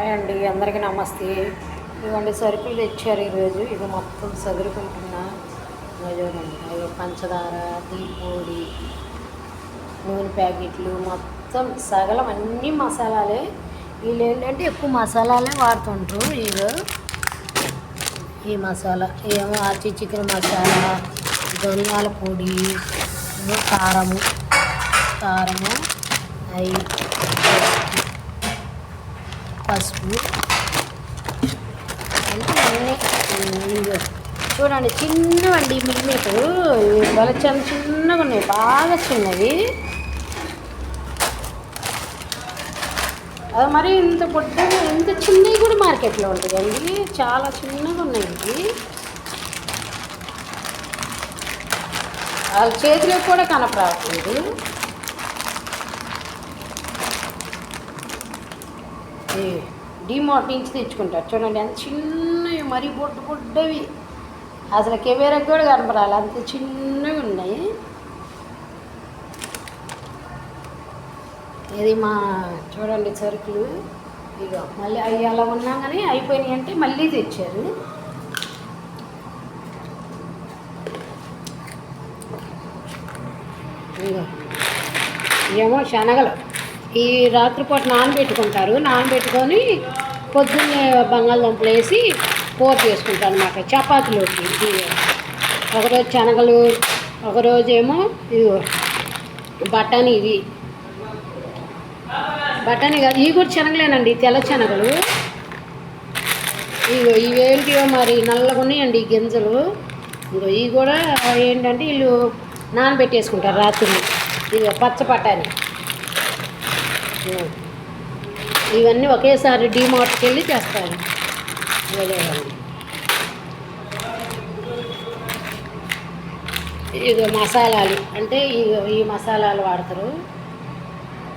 Hi అండి అందరికీ నమస్తే. ఇవ్వండి సరుకులు తెచ్చారు ఈరోజు. ఇది మొత్తం చదురుకుంటున్నా చూడండి అవి పంచదార టీ పొడి నూనె ప్యాకెట్లు మొత్తం సగలం అన్ని మసాలాలే. వీళ్ళు ఏంటంటే ఎక్కువ మసాలాలే వాడుతుంటారు ఇగో ఈ మసాలా ఏమో ఆచి చికెన్ మసాలా ధనియాల పొడి కారము కారము అవి పసుపు. చూడండి చిన్నవండి మిల్లిమీటర్ వాళ్ళ చాలా చిన్నగా ఉన్నాయి. బాగా చిన్నవి. అది మరి ఇంత పొట్టగా ఇంత చిన్నవి కూడా మార్కెట్లో ఉంటుందండి చాలా చిన్నగా ఉన్నాయి ఇవి. వాళ్ళ చేతిలో కూడా కనపడట్లేదు. డిమార్ట్ నుంచి తెచ్చుకుంటారు. చూడండి అంత చిన్నవి మరీ బొడ్డు బొడ్డవి. అసలు కెమెరాకి కూడా కనపడాలి. అంత చిన్నవి ఉన్నాయి. ఇది మా చూడండి సరుకులు. ఇక మళ్ళీ అవి అలా ఉన్నాగానే అయిపోయినాయి అంటే మళ్ళీ తెచ్చారు. ఇగో ఏమో శనగలు. ఈ రాత్రిపూట నానబెట్టుకుంటారు. నానబెట్టుకొని పొద్దున్నే బంగాళదుంపలు వేసి కూర చేసుకుంటారు అనమాట చపాతీలోకి ఇది ఒకరోజు శనగలు ఒకరోజేమో ఏమో ఇదిగో బఠానీ ఇవి బఠానీ కాదు ఇవి కూడా శనగలేనండి తెల్ల శనగలు. ఇగో ఇవేంటివో మరి నల్లగా ఉన్నాయండి ఈ గింజలు. ఇగో ఇవి కూడా ఏంటంటే వీళ్ళు నానబెట్టేసుకుంటారు రాత్రి ఇక పచ్చ బఠానీ. ఇవన్నీ ఒకేసారి డీమార్ట్కి వెళ్ళి చేస్తాను. ఇది మసాలాలు. అంటే ఈ ఈ మసాలాలు వాడతారు.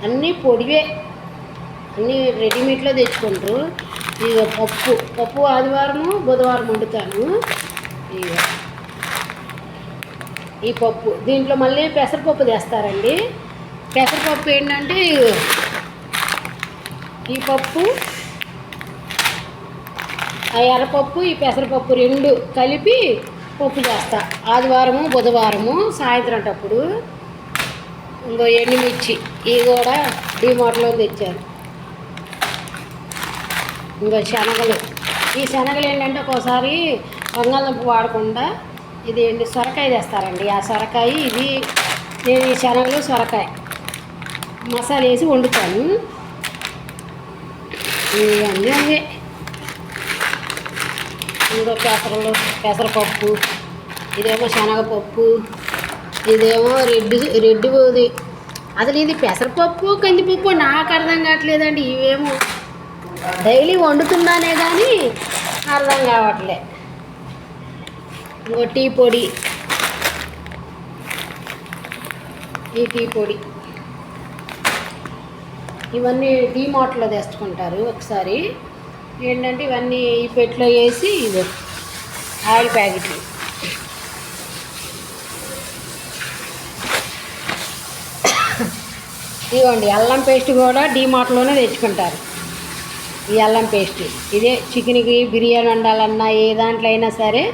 అన్నీ పొడివే. అన్నీ రెడీమేడ్లో తెచ్చుకుంటారు. ఇక పప్పు. పప్పు ఆదివారము బుధవారం వండుతాను. ఇక ఈ పప్పు. దీంట్లో మళ్ళీ పెసరపప్పు తెస్తారండి. పెసరపప్పు ఏంటంటే ఈ పప్పు ఆ ఎర్రపప్పు ఈ పెసరపప్పు రెండు కలిపి పప్పు చేస్తా. ఆదివారము బుధవారము సాయంత్రం అప్పుడు ఇంకో ఎండుమిర్చి ఇవి కూడా డిమార్ట్లో తెచ్చారు. ఇంకో శనగలు. ఈ శనగలు ఏంటంటే ఒక్కోసారి బంగాళదుంప వాడకుండా ఇది ఏంటి సొరకాయ తెస్తారండి. ఆ సొరకాయ ఇది నేను ఈ శనగలు సొరకాయ మసాలా వేసి వండుతాను. ఇవన్నీ. అన్నీ ఇంకో పెసరలు పెసరపప్పు ఇదేమో శనగపప్పు ఇదేమో రెడ్డి రెడ్డి పోది అసలు ఇది పెసరపప్పు కందిపప్పు నాకు అర్థం కావట్లేదండి ఇవేమో డైలీ వండుతున్నానే కానీ అర్థం కావట్లే. ఇంకో టీ పొడి. ఈ టీ పొడి. ఇవన్నీ డీమార్ట్లో తెచ్చుకుంటారు ఒకసారి. ఏంటంటే ఇవన్నీ ఈ పెట్లో వేసి ఇది ఆయిల్ ప్యాకెట్లు. ఇదిగోండి అల్లం పేస్ట్ కూడా డీమార్ట్లోనే తెచ్చుకుంటారు. ఈ అల్లం పేస్ట్ ఇదే చికెన్కి బిర్యానీ వండాలన్నా ఏ దాంట్లో అయినా సరే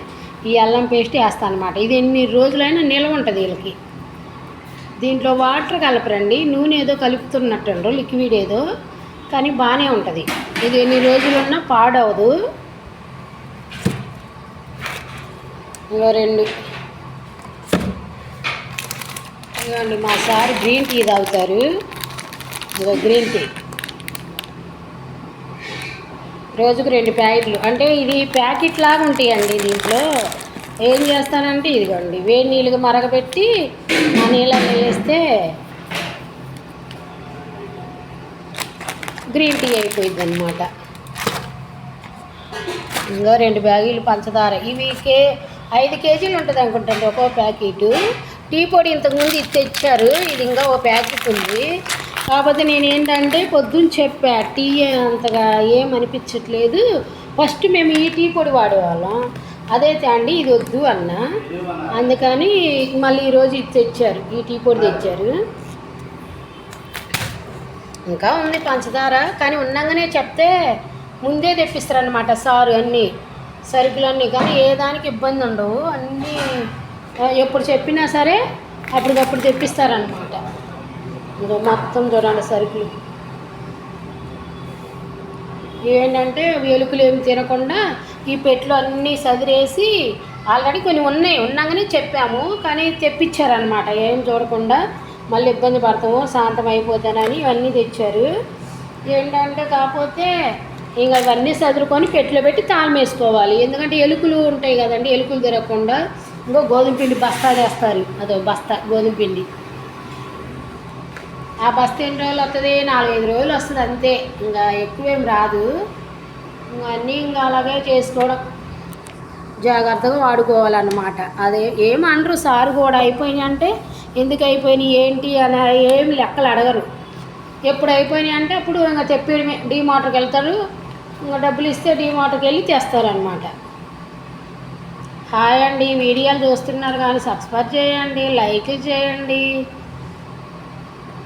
ఈ అల్లం పేస్ట్ వేస్తాను అనమాట ఇది ఎన్ని రోజులైనా నిల్వ ఉంటుంది వీళ్ళకి. దీంట్లో వాటర్ కలపరండి. నూనె ఏదో కలుపుతున్నట్టుండ్రు లిక్విడ్ ఏదో. కానీ బాగానే ఉంటుంది. ఇది ఎన్ని రోజులున్నా పాడవదు. ఇంకో రెండు. ఇదిగోండి మా సార్ గ్రీన్ టీ తాగుతారు. ఇంకో గ్రీన్ టీ. రోజుకు రెండు ప్యాకెట్లు. అంటే ఇది ప్యాకెట్ లాగా ఉంటాయండి దీంట్లో. ఏం చేస్తానంటే ఇదిగోండి వేడి నీళ్ళకి మరగపెట్టి ఆ నీళ్ళని వేస్తే గ్రీన్ టీ అయిపోయింది అనమాట ఇంకా రెండు బ్యాగులు పంచదార. ఇవి కే ఐదు కేజీలు ఉంటుంది అనుకుంటాను ఒక్కో ప్యాకెట్. టీ పొడి ఇంతకుముందు ఇది తెచ్చారు ఇది ఇంకా ఓ ప్యాకెట్ ఉంది. కాకపోతే నేను ఏంటంటే పొద్దున్న చెప్పా టీ అంతగా ఏం అనిపించట్లేదు. ఫస్ట్ మేము ఈ టీ పొడి వాడేవాళ్ళం. అదైతే అండి ఇది వద్దు అన్న. అందుకని మళ్ళీ ఈరోజు ఇది తెచ్చారు ఈ టీ పొడి తెచ్చారు. ఇంకా ఉంది పంచదార కానీ ఉన్నాగానే చెప్తే ముందే తెప్పిస్తారనమాట సారు అన్నీ సరుకులన్నీ. కానీ ఏ దానికి ఇబ్బంది ఉండవు అన్నీ ఎప్పుడు చెప్పినా సరే అప్పటికప్పుడు తెప్పిస్తారనమాట ఇదో మొత్తం చూడండి సరుకులు. ఏంటంటే ఎలుకలు ఏమి తినకుండా ఈ పెట్లు అన్నీ సదిరేసి ఆల్రెడీ కొన్ని ఉన్నాయి ఉన్నాగానే చెప్పాము. కానీ తెప్పించారనమాట ఏం చూడకుండా మళ్ళీ ఇబ్బంది పడతాము శాంతం అయిపోతానని ఇవన్నీ తెచ్చారు. ఏంటంటే కాకపోతే ఇంకా ఇవన్నీ సదురుకొని పెట్లో పెట్టి తాళం వేసుకోవాలి ఎందుకంటే ఎలుకలు ఉంటాయి కదండి ఎలుకలు తిరగకుండా ఇంకో గోధుమ పిండి బస్తా చేస్తారు. అదో బస్తా గోధుమ పిండి. ఆ బస్తా ఎన్ని రోజులు వస్తుంది నాలుగైదు రోజులు వస్తుంది అంతే. ఇంకా ఎక్కువేం రాదు. ఇంకా అన్నీ ఇంకా అలాగే చేసుకోవడం. జాగ్రత్తగా వాడుకోవాలన్నమాట. అదే ఏమనరు సారు కూడా అయిపోయినాయి అంటే ఎందుకు అయిపోయినాయి ఏంటి అని ఏం లెక్కలు అడగరు. ఎప్పుడు అయిపోయినాయి అంటే అప్పుడు ఇంకా తెప్పేయడమే. డీమార్ట్కి వెళ్తారు ఇంకా డబ్బులు ఇస్తే డీమార్ట్కి వెళ్ళి తెస్తారనమాట హాయ్ అండి వీడియోలు చూస్తున్నారు కానీ సబ్స్క్రైబ్ చేయండి లైక్ చేయండి.